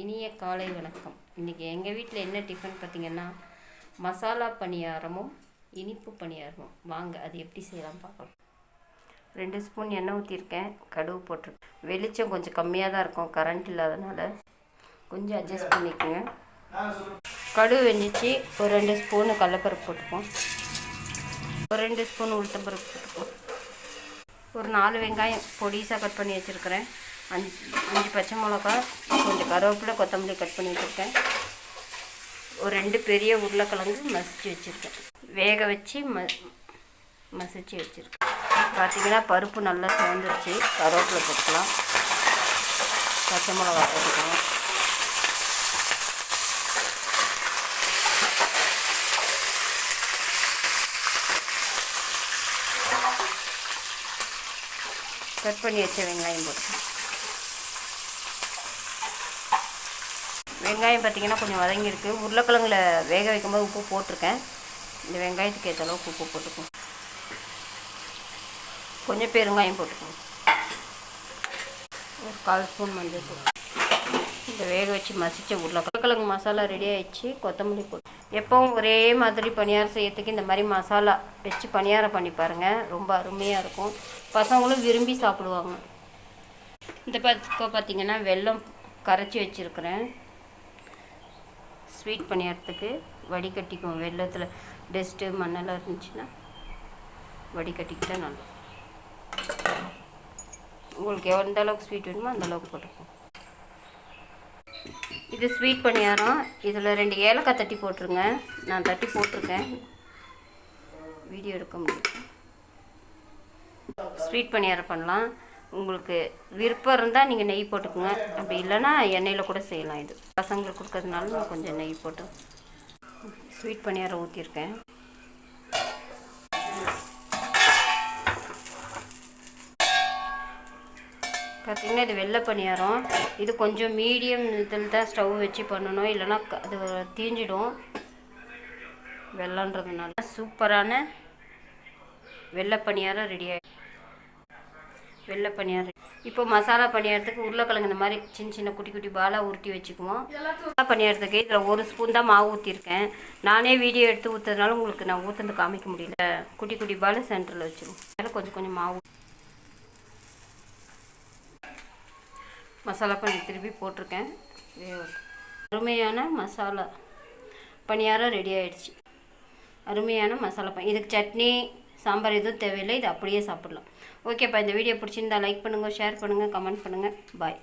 இனிய காலை வணக்கம். இன்றைக்கி எங்கள் வீட்டில் என்ன டிஃபன் பார்த்தீங்கன்னா மசாலா பணியாரமும் இனிப்பு பணியாரமும். வாங்க அது எப்படி செய்யலாம் பார்க்கலாம். ரெண்டு ஸ்பூன் எண்ணெய் ஊற்றிருக்கேன் கடுகு போட்டிருக்கேன். வெளிச்சம் கொஞ்சம் கம்மியாக தான் இருக்கும். கரண்ட் இல்லாதனால கொஞ்சம் அட்ஜஸ்ட் பண்ணிக்கோங்க. கடுகு வெந்துச்சு. ஒரு ரெண்டு ஸ்பூனு கடலப்பருப்பு போட்டுப்போம். ஒரு ரெண்டு ஸ்பூன் உளுத்தம்பருப்பு போட்டுப்போம். ஒரு நாலு வெங்காயம் பொடிசாக கட் பண்ணி வச்சுருக்கிறேன். அஞ்சு அஞ்சு பச்சை மிளகா கொஞ்சம் கருவேப்பிலை கொத்தமல்லி கட் பண்ணி வச்சுருக்கேன். ஒரு ரெண்டு பெரிய உருளைக்கிழங்கு மசிச்சு வச்சுருக்கேன். வேக வச்சு ம மசிச்சு வச்சுருக்கேன். பார்த்தீங்கன்னா பருப்பு நல்லா சேர்ந்துருச்சு. கருவேப்பிலை போட்டுக்கலாம். பச்சை மிளகா போட்டுக்கலாம். கட் பண்ணி வச்ச வெங்காயம் போட்டு வெங்காயம் பார்த்தீங்கன்னா கொஞ்சம் வதங்கியிருக்கு. உருளைக்கிழங்குல வேக வைக்கும்போது உப்பு போட்டிருக்கேன். இந்த வெங்காயத்துக்கு ஏற்ற அளவுக்கு உப்பு போட்டுக்கோங்க கொஞ்சம் பெருங்காயம் போட்டுக்கோங்க ஒரு கால் ஸ்பூன் மஞ்சள் தூள். இந்த வேக வச்சு மசித்த உருளைக்கிழங்கு. மசாலா ரெடி ஆகிடுச்சு கொத்தமல்லி போட்டு எப்பவும் ஒரே மாதிரி பணியாரம் செய்யறதுக்கு இந்த மாதிரி மசாலா வச்சு பணியாரம் பண்ணி பாருங்கள் ரொம்ப அருமையாக இருக்கும். பசங்களும் விரும்பி சாப்பிடுவாங்க. இந்த பக்கம் பார்த்தீங்கன்னா வெல்லம் கரைச்சி வச்சுருக்கிறேன். ஸ்வீட் பணியாரத்துக்கு வடிகட்டிக்குவோம். வெள்ளத்தில் டஸ்ட்டு மண்ணெல்லாம் இருந்துச்சுன்னா வடிகட்டிக்கிட்டா நல்லா உங்களுக்கு எந்த அளவுக்கு ஸ்வீட் வேணுமோ அந்த அளவுக்கு போட்டுக்கோங்க இது ஸ்வீட் பணியாரம் இதில் ரெண்டு ஏலக்காய் தட்டி போட்டுருங்க. நான் தட்டி போட்டிருக்கேன். வீடியோ எடுக்க முடியும். ஸ்வீட் பணியாரம் பண்ணலாம். உங்களுக்கு விருப்பம் இருந்தால் நீங்கள் நெய் போட்டுக்கோங்க. அப்படி இல்லைன்னா எண்ணெயில் கூட செய்யலாம் இது. பசங்களுக்கு கொடுக்கறதுனால நான் கொஞ்சம் நெய் போட்டு ஸ்வீட் பணியாரம் ஊற்றிருக்கேன் பார்த்திங்கன்னா இது வெள்ளை பணியாரம். இது கொஞ்சம் மீடியம் இதில் தான் ஸ்டவ் வச்சு பண்ணணும். இல்லைன்னா க- அது தீஞ்சிடும். வெள்ளன்றதுனால சூப்பரான வெள்ளை பணியாரம் ரெடி ஆகிடும் வெள்ளை பணியாரம் இப்போ மசாலா பணியாரத்துக்கு உருளைக்கிழங்கு இந்த மாதிரி சின்ன சின்ன குட்டி குட்டி பாலாக உருட்டி வச்சுக்குவோம். மசாலா பணியாரத்துக்கு இதில் ஒரு ஸ்பூன் தான் மாவு ஊற்றிருக்கேன் நானே வீடியோ எடுத்து ஊற்றுறதுனால உங்களுக்கு நான் ஊற்றுறது காமிக்க முடியல. குட்டி குட்டி பாலை சென்டரில் வச்சுருவோம். அதில் கொஞ்சம் கொஞ்சம் மாவு மசாலா பண்ணி திருப்பி போட்டிருக்கேன். அருமையான மசாலா பணியாரம் ரெடி ஆயிடுச்சு. அருமையான மசாலா பணி. இதுக்கு சட்னி சாம்பார் எதுவும் தேவையில்லை இது அப்படியே சாப்பிடலாம். ஓகேப்பா இந்த வீடியோ பிடிச்சிருந்தா லைக் பண்ணுங்கள் ஷேர் பண்ணுங்கள் கமெண்ட் பண்ணுங்கள் பாய்